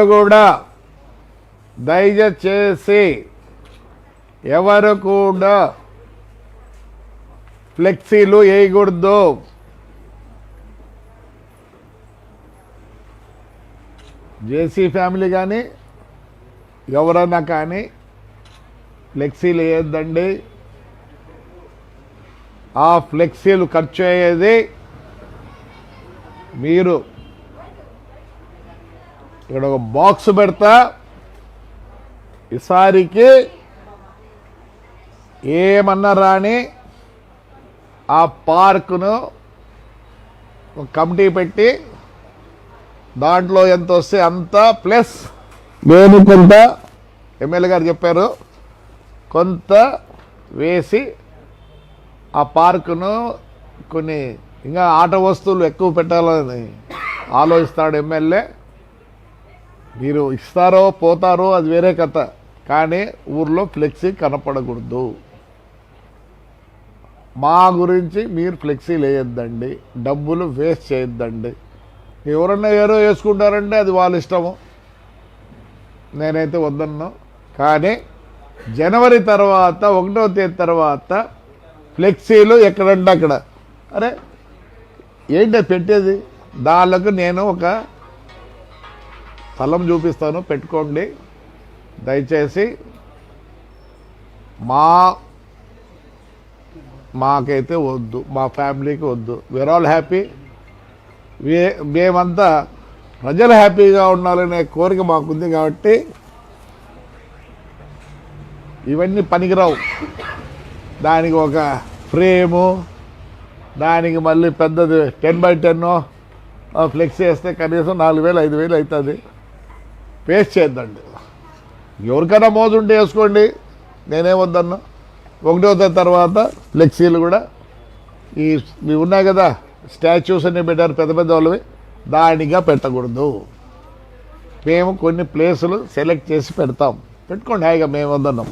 కూడా దయచేసి ఎవరు కూడా ఫ్లెక్సీలు వేయకూడదు. జేసీ ఫ్యామిలీ కానీ ఎవరన్నా కానీ ఫ్లెక్సీలు వేయద్దండి. ఆ ఫ్లెక్సీలు ఖర్చు అయ్యేది మీరు ఇక్కడ ఒక బాక్స్ పెడతా. ఈసారికి ఏమన్నా రాని ఆ పార్కును కమిటీ పెట్టి దాంట్లో ఎంత వస్తే అంత ప్లస్ నేను కొంత ఎమ్మెల్యే గారు చెప్పారు కొంత వేసి ఆ పార్కును కొన్ని ఇంకా ఆట వస్తువులు ఎక్కువ పెట్టాలని ఆలోచిస్తాడు ఎమ్మెల్యే. మీరు ఇస్తారో పోతారో అది వేరే కథ. కానీ ఊర్లో ఫ్లెక్సీ కనపడకూడదు. మా గురించి మీరు ఫ్లెక్సీ వేయొద్దండి డబ్బులు వేస్ట్ చేయొద్దండి. ఎవరన్నా ఏరో వేసుకుంటారంటే అది వాళ్ళ ఇష్టము. నేనైతే వద్దన్నా. కానీ జనవరి తర్వాత ఒకటో తేదీ తర్వాత ఫ్లెక్సీలు ఎక్కడంటే అక్కడ. అరే ఏంటి పెట్టేది? దానికి నేను ఒక స్థలం చూపిస్తాను పెట్టుకోండి. దయచేసి మా మాకైతే వద్దు మా ఫ్యామిలీకి వద్దు. వేర్ ఆల్ హ్యాపీ మేమంతా ప్రజలు హ్యాపీగా ఉండాలనే కోరిక మాకుంది కాబట్టి ఇవన్నీ పనికిరావు. దానికి ఒక ఫ్రేము దానికి మళ్ళీ పెద్దది టెన్ బై టెన్ ఫ్లెక్స్ వేస్తే కనీసం నాలుగు వేలు ఐదు వేలు అవుతుంది. పేస్ట్ చేద్దండి. ఎవరికైనా మోజుంటే వేసుకోండి. నేనేమొద్దన్నా ఒకటో తర్వాత ఫ్లెక్సీలు కూడా ఈ ఇవి ఉన్నాయి కదా స్టాచ్యూస్ అన్ని పెట్టారు పెద్ద పెద్ద వాళ్ళవి దానిగా పెట్టకూడదు. మేము కొన్ని ప్లేసులు సెలెక్ట్ చేసి పెడతాం. పెట్టుకోండి హాయిగా మేము వద్దన్నాం.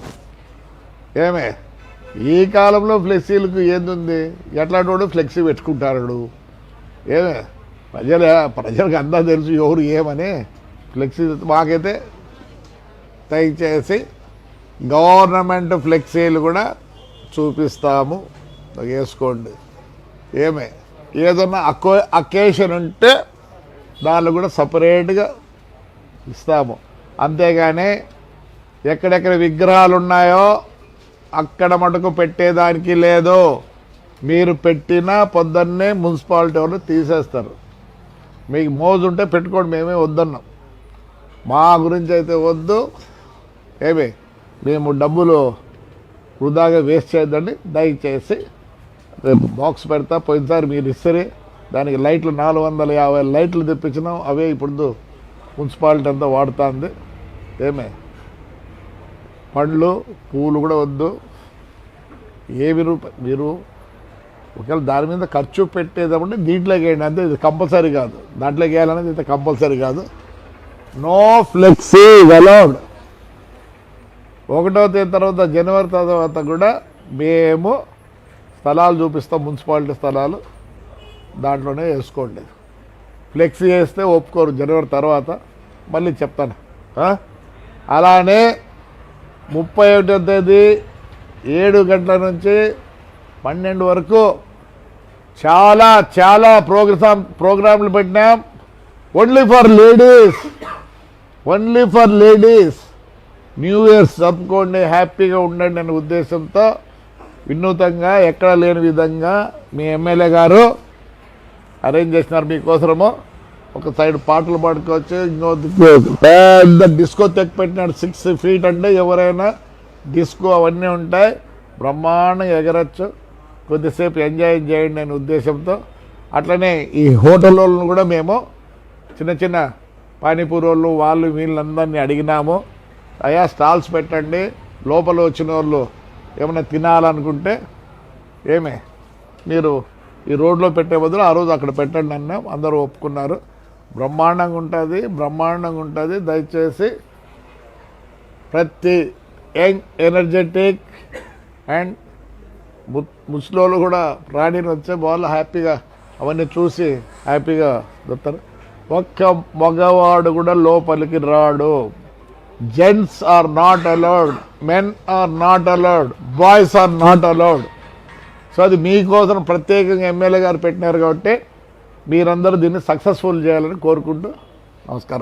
ఏమే ఈ కాలంలో ఫ్లెక్సీలకు ఏందుంది? ఎట్లాంటి ఫ్లెక్సీ పెట్టుకుంటారు ఏమే ప్రజల ప్రజలకు అంతా తెలుసు ఎవరు ఏమని. ఫ్లెక్సీ మాకైతే దయచేసి గవర్నమెంట్ ఫ్లెక్సీలు కూడా చూపిస్తాము. వేసుకోండి. ఏమే? ఏదన్నా అకో అకేషన్ ఉంటే దాన్ని కూడా సపరేట్గా ఇస్తాము. అంతేగాని ఎక్కడెక్కడ విగ్రహాలు ఉన్నాయో అక్కడ మటుకు పెట్టేదానికి లేదు. మీరు పెట్టిన పొద్దున్నే మున్సిపాలిటీ వాళ్ళు తీసేస్తారు. మీకు మోజు ఉంటే పెట్టుకోండి మేమే వద్దన్నాం. మా గురించి అయితే వద్దు. ఏమి మేము డబ్బులు వృధాగా వేస్ట్ చేయొద్దండి. దయచేసి రేపు బాక్స్ పెడతా. పోయినసారి మీరు ఇస్తే దానికి లైట్లు నాలుగు వందల యాభై లైట్లు తెప్పించినాం. అవే ఇప్పుడు మున్సిపాలిటీ అంతా వాడుతుంది. ఏమే పండ్లు పూలు కూడా వద్దు. ఏమి రూపాయ మీరు ఒకవేళ దాని మీద ఖర్చు పెట్టేదప్పుడు దీంట్లోకి వేయండి. అంతే ఇది కంపల్సరీ కాదు. దాంట్లోకి వేయాలనేది ఇంత కంపల్సరీ కాదు. నో ఫ్లెక్సీ అలౌడ్ ఒకటో తేదీ తర్వాత జనవరి తర్వాత కూడా మేము స్థలాలు చూపిస్తాం మున్సిపాలిటీ స్థలాలు. దాంట్లోనే వేసుకోండి. ఫ్లెక్సీ వేస్తే ఒప్పుకోరు జనవరి తర్వాత. మళ్ళీ చెప్తాను. అలానే ముప్పై ఒకటో తేదీ ఏడు గంటల నుంచి పన్నెండు వరకు చాలా చాలా ప్రోగ్రామ్ ప్రోగ్రాంలు పెట్టినాం. Only for ladies only for ladies new years జరుపుకోండి హ్యాపీగా ఉండండి అనే ఉద్దేశంతో వినూతంగా ఎక్కడ లేని విధంగా మీ ఎమ్మెల్యే గారు అరేంజ్ చేసినారు మీకోసము. ఒక సైడ్ పాటలు పాడుకోవచ్చు ఇంకో పెద్ద డిస్కో తెక్ పెట్టినాడు. సిక్స్ ఫీట్ అంటే ఎవరైనా డిస్కో అవన్నీ ఉంటాయి. బ్రహ్మాండంగా ఎగరచ్చు. కొద్దిసేపు ఎంజాయ్ చేయండి అనే ఉద్దేశంతో. అట్లనే ఈ హోటల్లో కూడా మేము చిన్న చిన్న పానీపూరి వాళ్ళు వాళ్ళు వీళ్ళందరినీ అడిగినాము అయ్యా స్టాల్స్ పెట్టండి లోపల వచ్చిన వాళ్ళు ఏమైనా తినాలనుకుంటే ఏమే మీరు ఈ రోడ్లో పెట్టే బదులు ఆ రోజు అక్కడ పెట్టండి అన్నాం. అందరూ ఒప్పుకున్నారు. బ్రహ్మాండంగా ఉంటుంది బ్రహ్మాండంగా ఉంటుంది. దయచేసి ప్రతి యంగ్ ఎనర్జెటిక్ అండ్ ము- ముసలోళ్ళు కూడా రాణిని వచ్చే వాళ్ళు హ్యాపీగా అవన్నీ చూసి హ్యాపీగా దొరుకుతారు. ఒక్క మగవాడు కూడా లోపలికి రాడు. Gents are not allowed men are not allowed boys are not allowed so అది మీకోసం ప్రత్యేకంగా ఎమ్మెల్యే గారు పెట్టినారు కాబట్టి మీరందరూ దీన్ని సక్సెస్ఫుల్ చేయాలని కోరుకుంటూ నమస్కారం.